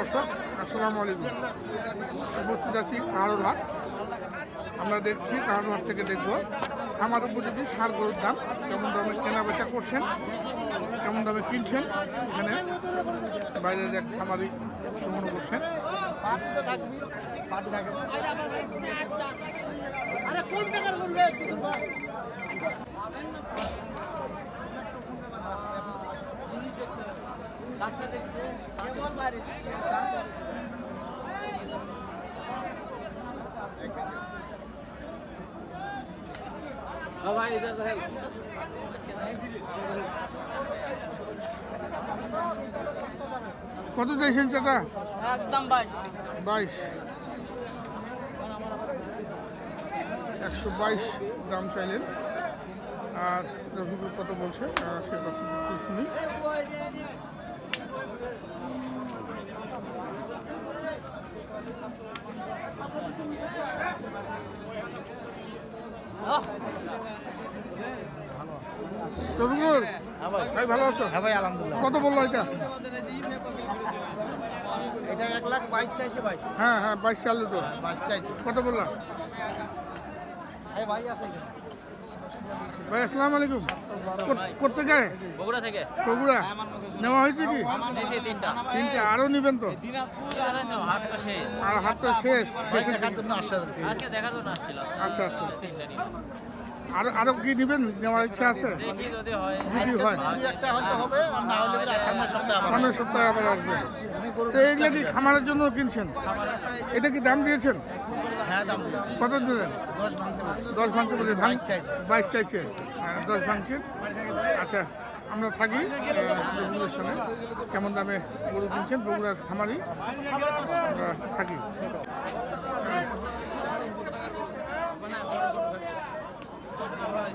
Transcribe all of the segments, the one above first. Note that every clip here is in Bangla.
দর্শক, আসসালামু আলাইকুম। উপস্থিত আছি কাহারোর হাট আমরা দেখছি কাহারোর হাট থেকে দেখব খামার উপযোগী সার গরুর দাম, কেমন দামে কেনা বেচা করছেন, কেমন দামে কিনছেন, এখানে বাইরের এক খামারি সুমন করছেন। কত চাইছেন চাটা? একদম বাইশ। বাইশ। একশো বাইশ দাম চাইলেন। আর রফিকুল কত বলছে? সে কথা একটু শুনি ভাই ভালো আছো? হ্যাঁ ভাই আলহামদুলিল্লাহ। কত বলল এটা? এটা এক লাখ বাইশ চাইছে ভাই। হ্যাঁ হ্যাঁ বাইশ চালু তো। বাইশ চাইছে। কত বললাম এই ভাই আছে এখানে। ভাই আসসালামু আলাইকুম। কোথেকে বগুড়া থেকে। বগুড়া। নেওয়া হয়েছে কি? তিনটা। তিনটে আরও নেবেন তো? আর হাতটা শেষ। আর। আজকে দেখার জন্য আসছিলাম। আচ্ছা আচ্ছা। আর আরও কি নেবেন নেওয়ার ইচ্ছা আছে? দেখি যদি হয়। যদি একটা হলে হবে আর না হলে সামনের সপ্তাহে আবার সামনের সপ্তাহে আবার আসবে। তো এইগুলো কি খামারের জন্য কিনছেন? এটা কি দাম দিয়েছেন? হ্যাঁ দাম দিয়েছি। কত দিলেন? দশ ভাঙতে বলছি। দশ ভাঙতে বলে ভাঙ বাইশ চাইছে। বাইশ চাইছে। হ্যাঁ, দশ ভাঙছে। আচ্ছা আমরা থাকি সঙ্গে কেমন দামে গরু কিনছেন? বগুড়ার খামারি। আমরা থাকি।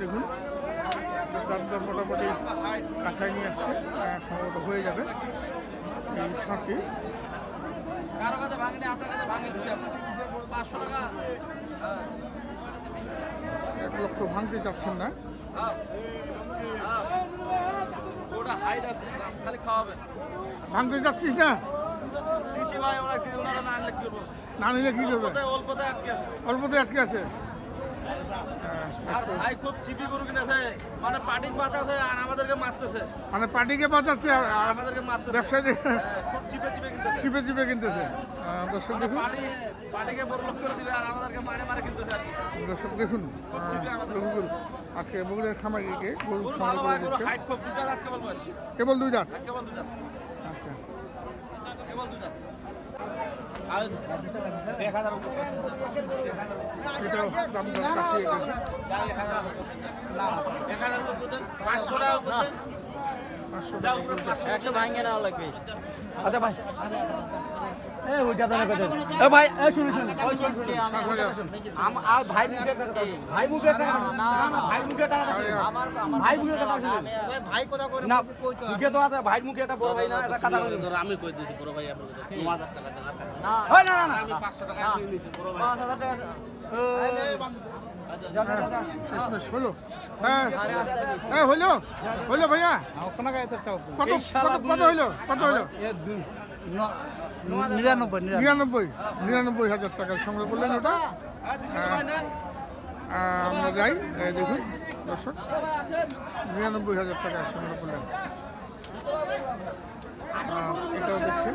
দেখুন দামটা মোটামুটি কাছায় নিয়ে আসছে সম্ভবত হয়ে যাবে এই কারও কাছে ভাঙিনি, আপনার কাছে ভাঙিয়ে দিচ্ছি পাঁচশো টাকা। এক লক্ষ ভাঙতে চাচ্ছেন না। ভাঙতে যাচ্ছিস না? দিশি ভাই ওরা কি ওনারা না নিলে কি করবে? অল্পতে আটকে আছে। ভাই খুব চিপি গরু কিনেছে মানে পাটিক বাঁচাছে আর আমাদেরকে মারতেছে। মানে পার্টিকে বাঁচাচ্ছে আর আর আমাদেরকে মারতেছে। ব্যবসায়ী হ্যাঁ, খুব চিপে চিপে কিনতেছে। চিপে চিপে কিনতেছে। দর্শক মানে দেখুন। বড় লোক করে দিবে আর আমাদেরকে মারে মারে কিনতেছে। দর্শক দেখুন আজকে বগুড়ের খামারিকে গরু গরু ভালো ভাই গরু হাইট খুব দুটা দাঁত কেবল বয়স কেবল দুই দাঁত কেবল দুটা আচ্ছা কেবল দুটা এটাও দাম দর কাছে গেছে পাঁচশো টাকা আচ্ছা ভাই। ভাই ভাই। ভাই মুখে ভাই মুখে কথা ভাই মুখে। ভাই করে না মুখে তো আছে ভাই মুখে একটা বড় ভাই না। আমি কই দিছি বড় ভাই আপনার কথা না না না পাঁচশো টাকা পাঁচ হাজার টাকা হলো? হ্যাঁ হ্যাঁ। হলো? হলো ভাইয়া? কত কত কত হইল? কত হইল? নিরানব্বই নিরানব্বই। নিরানব্বই। হাজার টাকা সংগ্রহ করলেন ওটা? আহ, আমরা যাই দেখুন দর্শক। নিরানব্বই হাজার টাকা সংগ্রহ করলেন। এটাও দেখছেন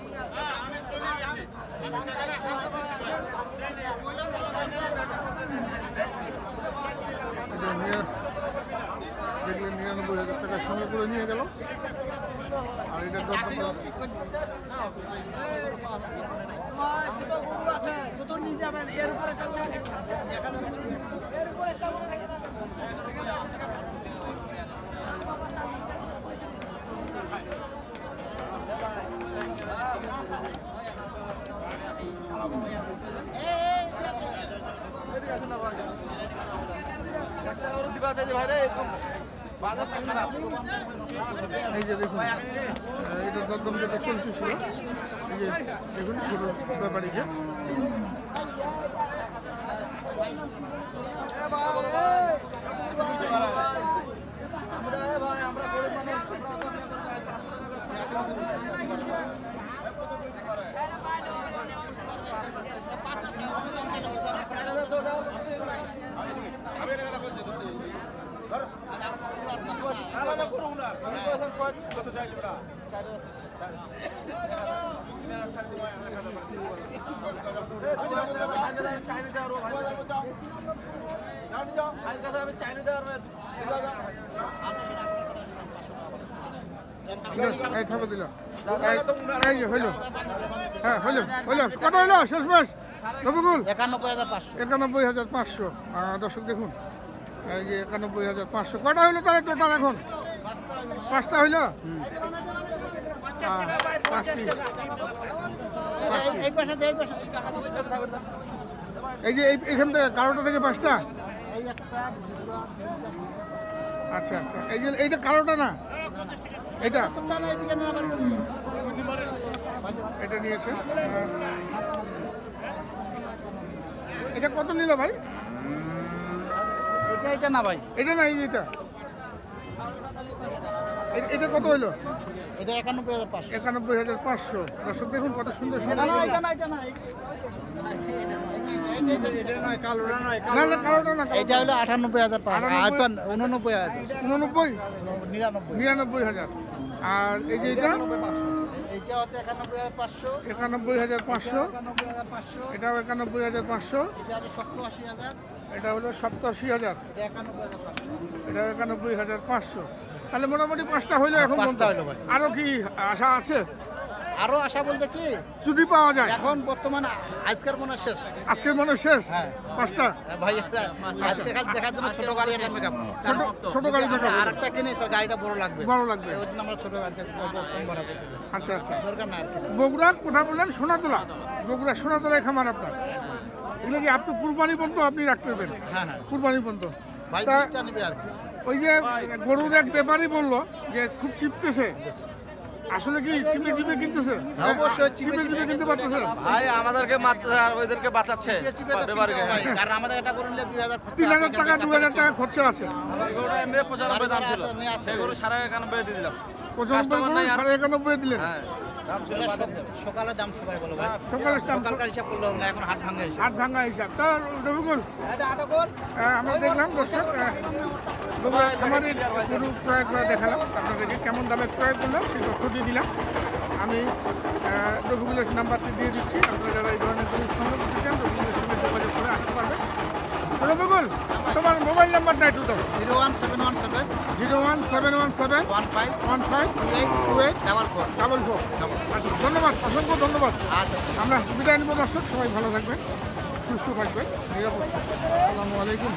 এটা নিয়ে দেখলে নিরানব্বই হাজার টাকার সঙ্গে করে নিয়ে গেল আর এটা দরদাম করা- যত গরু আছে যত নিয়ে যাবেন এর উপরে একটা গরু থাকবে। এর উপরে একটা গরু থাকবে। দিবা চাইছে ভাই রে এরকম বাজারটা খারাপ এই যে দেখুন এটা দরদাম যেটা চলছে ছিল এই যে দেখুন ব্যাপারীকে আমরা এ ভাই আমরা গরিব মানুষ চাইনি দেওয়ার এই থাপে দিল এই যে হইল হ্যাঁ হইল হইল কত হইল শেষ মাস একানব্বই হাজার পাঁচশো। দর্শক দেখুন এই যে একানব্বই হাজার পাঁচশো। কটা হইল তাহলে টোটাল এখন? পাঁচটা হইল? পাঁচটি এই যে এইখান থেকে কারোটা থেকে পাঁচটা? আচ্ছা আচ্ছা। এই যে এইটা কারোটা না? এটা এটা নিয়েছে। এটা কত নিল ভাই? এটা এটা না ভাই। এটা না এই যে এটা কত হইল? এটা একানব্বই হাজার পাঁচশো। একানব্বই হাজার পাঁচশো। দর্শক দেখুন কত সুন্দর সুন্দর এটা এটা হলো আটানব্বই হাজার উননব্বই হাজার। উননব্বই? নিরানব্বই। নিরানব্বই হাজার। আর এই যে এটা? এইটা হচ্ছে একানব্বই হাজার পাঁচশো। একানব্বই হাজার পাঁচশো। এটাও একানব্বই হাজার পাঁচশো। এটা সত্তর হাজার। এটা হলো সপ্তাশি হাজার। এটা একানব্বই হাজার পাঁচশো। তাহলে মোটামুটি পাঁচটা হইল এখন পাঁচটা। হইল ভাই। আরও কি আশা আছে? আরও আশা বলতে কি? যদি পাওয়া যায়। এখন বর্তমানে আজকের মনে শেষ। আজকের মনে হয় শেষ? হ্যাঁ। পাঁচটা? ভাই আজকে খালি দেখার জন্য ছোট গাড়ি একটা মেকআপ ছোট ছোট গাড়ি দেখা আর একটা কিনে তার গাড়িটা বড় লাগবে। বড় লাগবে। ওই জন্য আমরা ছোট গাড়িতে কম ভাড়া। আচ্ছা আচ্ছা। দরকার না আর বগুড়া কোথা বললেন? সোনাতলা। বগুড়া সোনাতলায় খামার আপনার? এগুলো কি আপনি কুরবানি পর্যন্ত আপনি রাখতে পারবেন? হ্যাঁ হ্যাঁ। কুরবানি পর্যন্ত। ভাই নেবে আর কি। ওই যে গরুর এক ব্যাপারই বলল যে খুব চিপতেছে। আসলে কি চিপে চিপে কিনতেছে? হ্যাঁ, অবশ্যই চিপে চিপে চিপে কিনতে পারতেছে? ভাই আমাদেরকে মারতেছে আর ওইদেরকে বাঁচাচ্ছে। ব্যাপারীকে। হয়, কারণ আমাদের এটা নিলে খরচা টাকা খরচা আছে। আমার গরুটা এমনি দাম ছিল। সেই গরু দিয়ে দিলাম। দিলেন। হ্যাঁ। দাম ছিল এগুলো বাজার সক- সকালে দাম সবাই বলো ভাই। সকালে সকালকার হিসাব করলে না এখন হাট ভাঙা হিসাব। হাত ভাঙা হিসাব। তা রবিকুল আহ, আমরা দেখলাম দর্শক আহ, বগুড়া গরু ক্রয় করে দেখালাম আপনাদেরকে কেমন দামে ক্রয় করলাম সেই তথ্যটি দিলাম। আমি রবিকুলের নাম্বারটি দিয়ে দিচ্ছি। আপনারা যারা এই ধরনের গরু সংগ্রহ করতে চান রবিকুলের সঙ্গে যোগাযোগ করে আসতে পারবেন। রবিকুল তোমার মোবাইল নাম্বারটা একটু দাও। Zero one seven one seven zero one seven one seven one five one five eight two eight double four. Double four আচ্ছা ধন্যবাদ অসংখ্য ধন্যবাদ। আচ্ছা আমরা বিদায় নিব দর্শক সবাই ভালো থাকবেন সুস্থ থাকবেন নিরাপদ আসসালামু আলাইকুম।